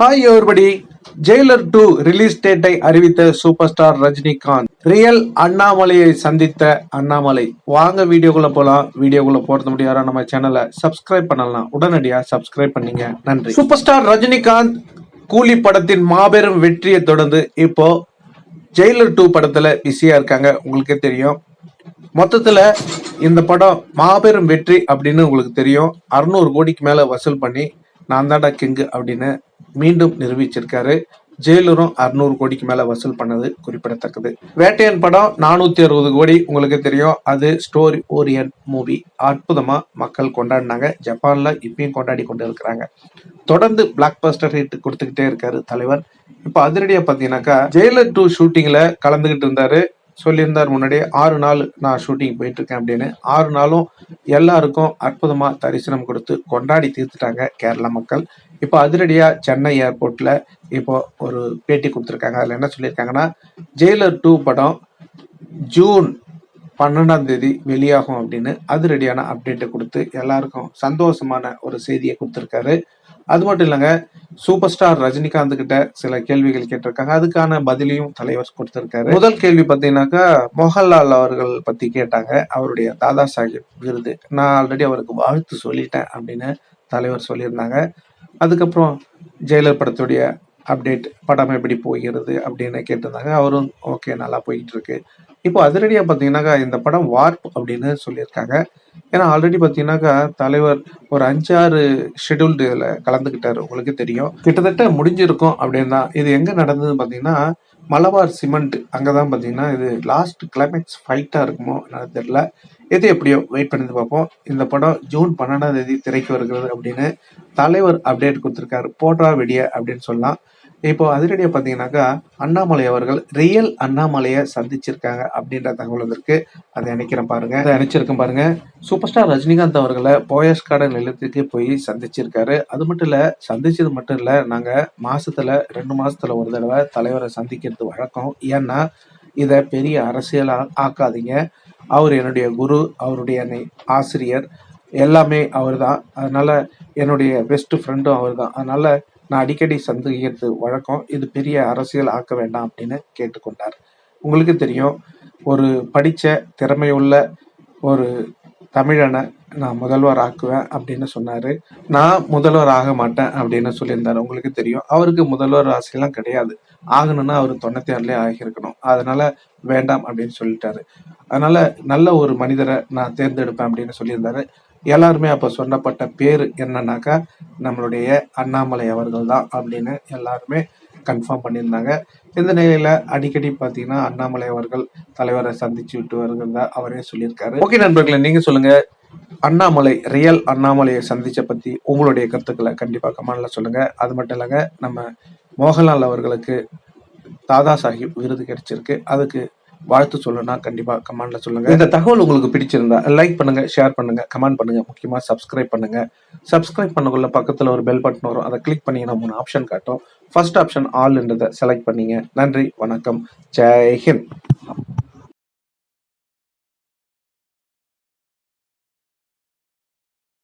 Hi everybody Jailer two release டேட்டை அறிவித்த super star Rajinikanth. Real அண்ணாமலையை சந்தித்த அண்ணாமலை. வாங்க வீடியோக்குள்ள போலாம். வீடியோக்குள்ள போறது முடியாத நம்ம சேனலை சப்ஸ்கிரைப் பண்ணலாம் உடனடியா சப்ஸ்கிரைப் பண்ணீங்க. நன்றி. சூப்பர் ஸ்டார் ரஜினிகாந்த் கூலி படத்தின் மாபெரும் வெற்றியை தொடர்ந்து இப்போ ஜெயிலர் டூ படத்துல பிஸியா இருக்காங்க. உங்களுக்கே தெரியும். மொத்தத்துல இந்த படம் மாபெரும் வெற்றி அப்படின்னு உங்களுக்கு தெரியும். அறுநூறு கோடிக்கு மேல வசூல் பண்ணி நான் தாண்டா கிங்கு அப்படின்னு மீண்டும் நிரூபிச்சிருக்காரு. ஜெயிலரும் அறுநூறு கோடிக்கு மேல வசூல் பண்ணது குறிப்பிடத்தக்கது. வேட்டையன் படம் நானூத்தி அறுபது கோடி உங்களுக்கு தெரியும். அது ஸ்டோரி ஓரியன் மூவி அற்புதமா மக்கள் கொண்டாடினாங்க. ஜப்பான்ல இப்பயும் கொண்டாடி கொண்டு இருக்கிறாங்க. தொடர்ந்து பிளாக் பஸ்டர் ஹிட் கொடுத்துக்கிட்டே இருக்காரு தலைவர். இப்போ அதிரடியா பாத்தீங்கன்னாக்கா ஜெயிலர் டூ ஷூட்டிங்ல கலந்துகிட்டு இருந்தாரு. சொல்லியிருந்தார் முன்னாடியே ஆறு நாள் நான் ஷூட்டிங் போயிட்டு இருக்கேன் அப்படின்னு. ஆறு நாளும் எல்லாருக்கும் அற்புதமா தரிசனம் கொடுத்து கொண்டாடி தீர்த்துட்டாங்க கேரளா மக்கள். இப்போ அதிரடியா சென்னை ஏர்போர்ட்ல இப்போ ஒரு பேட்டி கொடுத்துருக்காங்க. அதுல என்ன சொல்லியிருக்காங்கன்னா ஜெயிலர் டூ படம் ஜூன் பன்னெண்டாம் தேதி வெளியாகும் அப்படின்னு அதிரடியான அப்டேட்டை கொடுத்து எல்லாருக்கும் சந்தோஷமான ஒரு செய்தியை கொடுத்துருக்காரு. அது மட்டும் இல்லைங்க சூப்பர் ஸ்டார் ரஜினிகாந்த் கிட்ட சில கேள்விகள் கேட்டிருக்காங்க. அதுக்கான பதிலையும் தலைவர் கொடுத்திருக்காரு. முதல் கேள்வி பார்த்தீங்கன்னாக்கா மோகன்லால் அவர்கள் பத்தி கேட்டாங்க. அவருடைய தாதா சாஹிப் விருது. நான் ஆல்ரெடி அவருக்கு வாழ்த்து சொல்லிட்டேன் அப்படின்னு தலைவர் சொல்லியிருந்தாங்க. அதுக்கப்புறம் ஜெயலர் படத்துடைய அப்டேட் படம் எப்படி போகிறது அப்படின்னு கேட்டிருந்தாங்க. அவரும் ஓகே நல்லா போயிட்டு இருக்கு. இப்போ அதிரடியாக பார்த்தீங்கன்னாக்கா இந்த படம் வார்ப் அப்படின்னு சொல்லியிருக்காங்க. ஏன்னா ஆல்ரெடி பார்த்தீங்கன்னாக்கா தலைவர் ஒரு அஞ்சாறு ஷெட்யூல்டு இதில் கலந்துக்கிட்டார் உங்களுக்கு தெரியும். கிட்டத்தட்ட முடிஞ்சிருக்கும் அப்படின்னு தான் இது எங்கே நடந்ததுன்னு பார்த்தீங்கன்னா மலபார் சிமெண்ட் அங்கே தான் பார்த்தீங்கன்னா இது லாஸ்ட் கிளைமேக்ஸ் ஃபைட்டாக இருக்குமோ என்னன்னு தெரியல. எது எப்படியோ வெயிட் பண்ணி பார்ப்போம். இந்த படம் ஜூன் பன்னெண்டாம் தேதி திரைக்கு வருகிறது அப்படின்னு தலைவர் அப்டேட் கொடுத்துருக்காரு. போட்டா வெடிய அப்படின்னு சொல்லலாம். இப்போ அதிரடியா பார்த்தீங்கன்னாக்கா அண்ணாமலை அவர்கள் ரியல் அண்ணாமலையை சந்திச்சிருக்காங்க அப்படின்ற தகவல் வந்திருக்கு. அதை நினைக்கிறேன் பாருங்க. அதை நினைச்சிருக்கேன் பாருங்க. சூப்பர் ஸ்டார் ரஜினிகாந்த் அவர்களை போயஸ் கார்டன் நிலத்துக்கு போய் சந்திச்சிருக்காரு. அது மட்டும் இல்ல சந்திச்சது மட்டும் இல்ல நாங்க மாசத்துல ரெண்டு மாசத்துல ஒரு தடவை தலைவரை சந்திக்கிறது வழக்கம். ஏன்னா இதை பெரிய அரசியலாக ஆக்காதீங்க. அவர் என்னுடைய குரு அவருடைய ஆசிரியர் எல்லாமே அவர் தான் அதனால என்னுடைய பெஸ்ட் ஃப்ரெண்டும் அவர் தான் அதனால நான் அடிக்கடி சந்திக்கிறது வழக்கம் இது பெரிய அரசியல் ஆக்க வேண்டாம் அப்படின்னு கேட்டுக்கொண்டார். உங்களுக்கு தெரியும் ஒரு படித்த திறமையுள்ள ஒரு தமிழனை நான் முதல்வர் ஆக்குவேன் அப்படின்னு சொன்னார். நான் முதல்வர் ஆக மாட்டேன் அப்படின்னு சொல்லியிருந்தார். உங்களுக்கு தெரியும் அவருக்கு முதல்வர் ஆசையெல்லாம் கிடையாது. ஆகணும்னா அவர் தொண்ணூற்றி ஆறுலேயே ஆகியிருக்கணும். அதனால வேண்டாம் அப்படின்னு சொல்லிட்டாரு. அதனால நல்ல ஒரு மனிதரை நான் தேர்ந்தெடுப்பேன் அப்படின்னு சொல்லியிருந்தாரு. எல்லாருமே அப்போ சொல்லப்பட்ட பேர் என்னன்னாக்கா நம்மளுடைய அண்ணாமலை அவர்கள் தான் அப்படின்னு எல்லாருமே கன்ஃபார்ம் பண்ணியிருந்தாங்க. இந்த நிலையில அடிக்கடி பாத்தீங்கன்னா அண்ணாமலை அவர்கள் தலைவரை சந்திச்சு விட்டு வருகிறதா அவரே சொல்லியிருக்காரு. ஓகே நண்பர்களே நீங்க சொல்லுங்க. அண்ணாமலை ரியல் அண்ணாமலையை சந்திச்ச பத்தி உங்களுடைய கருத்துக்களை கண்டிப்பா கமெண்ட்ல சொல்லுங்க. அது மட்டும் இல்லைங்க நம்ம மோகன்லால் அவர்களுக்கு தாதா சாஹிப் விருது கிடைச்சிருக்கு. அதுக்கு வாழ்த்து சொல்லணும்னா கண்டிப்பாக கமெண்ட்ல சொல்லுங்க. இந்த தகவல் உங்களுக்கு பிடிச்சிருந்தா லைக் பண்ணுங்க ஷேர் பண்ணுங்க கமெண்ட் பண்ணுங்க முக்கியமாக சப்ஸ்கிரைப் பண்ணுங்க. சப்ஸ்கிரைப் பண்ணக்குள்ள பக்கத்தில் ஒரு பெல் பட்டன் வரும். அதை கிளிக் பண்ணிங்கன்னா மூணு ஆப்ஷன் காட்டும். ஃபர்ஸ்ட் ஆப்ஷன் ஆல்ன்றதை செலக்ட் பண்ணீங்க. நன்றி வணக்கம். ஜெய் ஹிந்த்.